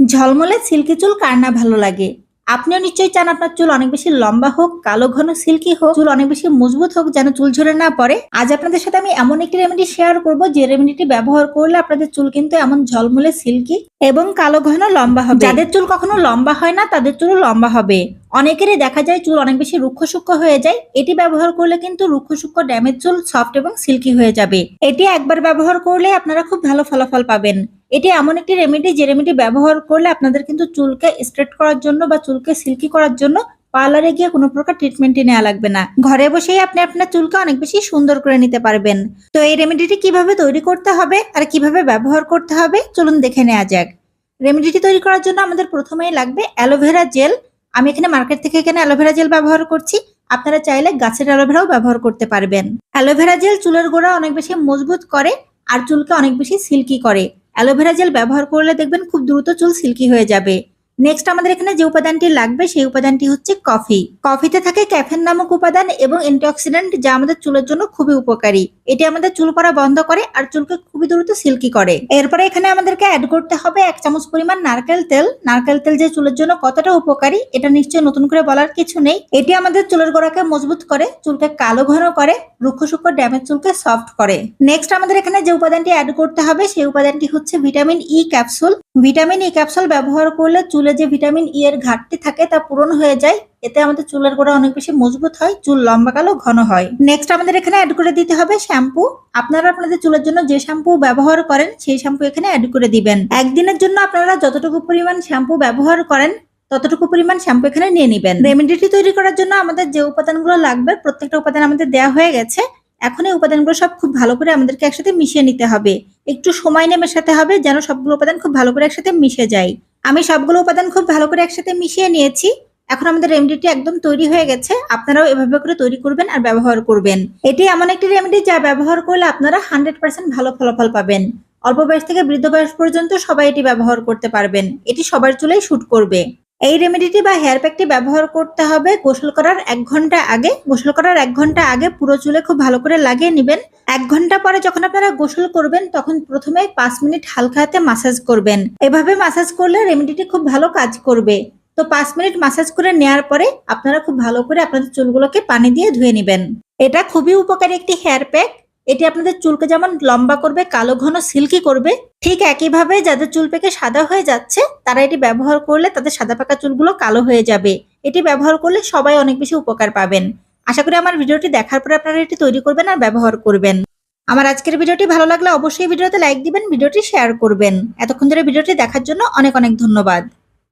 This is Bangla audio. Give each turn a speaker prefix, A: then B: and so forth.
A: ঝলমলে সিল্কি চুল কার না ভালো লাগে? আপনিও নিশ্চয়ই চান আপনার চুল অনেক বেশি লম্বা হোক, কালো ঘন সিল্কি হোক, চুল অনেক বেশি মজবুত হোক যেন চুল ঝরে না পড়ে। আজ আপনাদের সাথে আমি এমন একটি রেমেডি শেয়ার করব, যে রেমেডিটি ব্যবহার করলে আপনাদের চুল কিন্তু এমন ঝলমলে সিল্কি এবং কালো ঘন লম্বা হবে। যাদের চুল কখনো লম্বা হয় না, তাদের চুল লম্বা হবে। অনেকেরই দেখা যায় চুল অনেক বেশি রুক্ষ সূক্ষ্ম হয়ে যায়। এটি ব্যবহার করলে কিন্তু রুক্ষ সূক্ষ্ম ড্যামেজ চুল সফট এবং সিল্কি হয়ে যাবে। এটি একবার ব্যবহার করলে আপনারা খুব ভালো ফলাফল পাবেন। এটি এমন একটি রেমেডি যে রেমেডি ব্যবহার করলে আপনাদের কিন্তু চুলকে স্ট্রেট করার জন্য বা চুলকে সিল্কি করার জন্য পার্লারে গিয়ে কোনো প্রকার ট্রিটমেন্টই নেওয়া লাগবে না। ঘরে বসেই আপনি আপনার চুলকে অনেক বেশি সুন্দর করে নিতে পারবেন। তো এই রেমেডিটি কীভাবে তৈরি করতে হবে আর কীভাবে ব্যবহার করতে হবে চলুন দেখে নেওয়া যাক। রেমেডিটি তৈরি করার জন্য আমাদের প্রথমেই লাগবে অ্যালোভেরা জেল আমি এখানে মার্কেট থেকে এখানে অ্যালোভেরা জেল ব্যবহার করছি। আপনারা চাইলে গাছের অ্যালোভেরাও ব্যবহার করতে পারবেন। অ্যালোভেরা জেল চুলের গোড়া অনেক বেশি মজবুত করে আর চুলকে অনেক বেশি সিল্কি করে। অ্যালোভেরা জেল ব্যবহার করলে দেখবেন খুব দ্রুত চুল সিল্কি হয়ে যাবে। নেক্সট আমাদের এখানে যে উপাদানটি লাগবে, সেই উপাদানটি হচ্ছে কফি কফিতে থাকে ক্যাফেন নামক উপাদান এবং অ্যান্টিঅক্সিডেন্ট যা আমাদের চুলের জন্য খুবই উপকারী। এটি আমাদের চুল পড়া বন্ধ করে আর চুলকে খুবই দ্রুত সিল্কি করে। এরপরে এখানে আমাদেরকে অ্যাড করতে হবে এক চামচ পরিমাণ নারকেল তেল। নারকেল তেল যে চুলের জন্য কতটা উপকারী, এটা নিশ্চয়ই নতুন করে বলার কিছু নেই। এটি আমাদের চুলের গোড়াকে মজবুত করে, চুলকে কালো ঘন করে, রুক্ষ সূক্ষ্ম ড্যামেজ চুলকে সফট করে। নেক্সট আমাদের এখানে যে উপাদানটি অ্যাড করতে হবে, সেই উপাদানটি হচ্ছে vitamin E capsule vitamin E capsule ব্যবহার করলে চুলে যে ভিটামিন ই এর ঘাটতি থাকে তা পূরণ হয়ে যায়, এতে আমাদের চুলের গোড়া অনেক বেশি মজবুত হয়, চুল লম্বা কালো ঘন হয়। নেক্সট আমাদের এখানে অ্যাড করে দিতে হবে শ্যাম্পু আপনারা আপনাদের চুলের জন্য যে শ্যাম্পু ব্যবহার করেন, সেই শ্যাম্পু এখানে অ্যাড করে দিবেন। একদিনের জন্য আপনারা যতটুকু পরিমাণ শ্যাম্পু ব্যবহার করেন, ততটুকু পরিমাণ শ্যাম্পু এখানে নিয়ে নেবেন। রেমেডিটি তৈরি করার জন্য আমাদের যে উপাদানগুলো লাগবে, প্রত্যেকটা উপাদান আমাদের দেওয়া হয়ে গেছে। এখন এই উপাদানগুলো সব খুব ভালো করে আমাদেরকে একসাথে মিশিয়ে নিতে হবে। একটু সময় নিয়ে মেশাতে হবে, যেন সবগুলো উপাদান খুব ভালো করে একসাথে মিশে যায়। আমি সবগুলো উপাদান খুব ভালো করে একসাথে মিশিয়ে নিয়েছি। এখন আমাদের রেমেডিটি একদম তৈরি হয়ে গেছে। আপনারাও এভাবে করে তৈরি করবেন আর ব্যবহার করবেন। এটি এমন একটি রেমেডি যা ব্যবহার করলে আপনারা হান্ড্রেড পার্সেন্ট ভালো ফলাফল পাবেন। অল্প বয়স থেকে বৃদ্ধ বয়স পর্যন্ত সবাই এটি ব্যবহার করতে পারবেন। এটি সবার চুলেই শ্যুট করবে। এই রেমেডিটি বা হেয়ার প্যাকটি ব্যবহার করতে হবে। গোসল করার এক ঘণ্টা আগে। গোসল করার এক ঘণ্টা আগে পুরো চুলে খুব ভালো করে লাগিয়ে নেবেন। এক ঘণ্টা পরে যখন আপনারা গোসল করবেন, তখন প্রথমে পাঁচ মিনিট হালকা হাতে মাসাজ করবেন। এভাবে মাসাজ করলে রেমেডিটি খুব ভালো কাজ করবে। তো পাঁচ মিনিট মাসাজ করে নেওয়ার পরে আপনারা খুব ভালো করে আপনাদের চুলগুলোকে পানি দিয়ে ধুয়ে নেবেন। এটা খুবই উপকারী একটি হেয়ার প্যাক এটি আপনাদের চুলকে যেমন লম্বা করবে, কালো, ঘন, সিল্কি করবে, ঠিক একইভাবে যাদের চুল পেকে সাদা হয়ে যাচ্ছে, তারা এটি ব্যবহার করলে তাদের সাদা পাকা চুলগুলো কালো হয়ে যাবে। এটি ব্যবহার করলে সবাই অনেক বেশি উপকার পাবেন। আশা করি আমার ভিডিওটি দেখার পরে আপনারা এটি তৈরি করবেন আর ব্যবহার করবেন। আমার আজকের ভিডিওটি ভালো লাগলে অবশ্যই ভিডিওতে লাইক দিবেন, ভিডিওটি শেয়ার করবেন। এতক্ষণ ধরে ভিডিওটি দেখার জন্য অনেক অনেক ধন্যবাদ।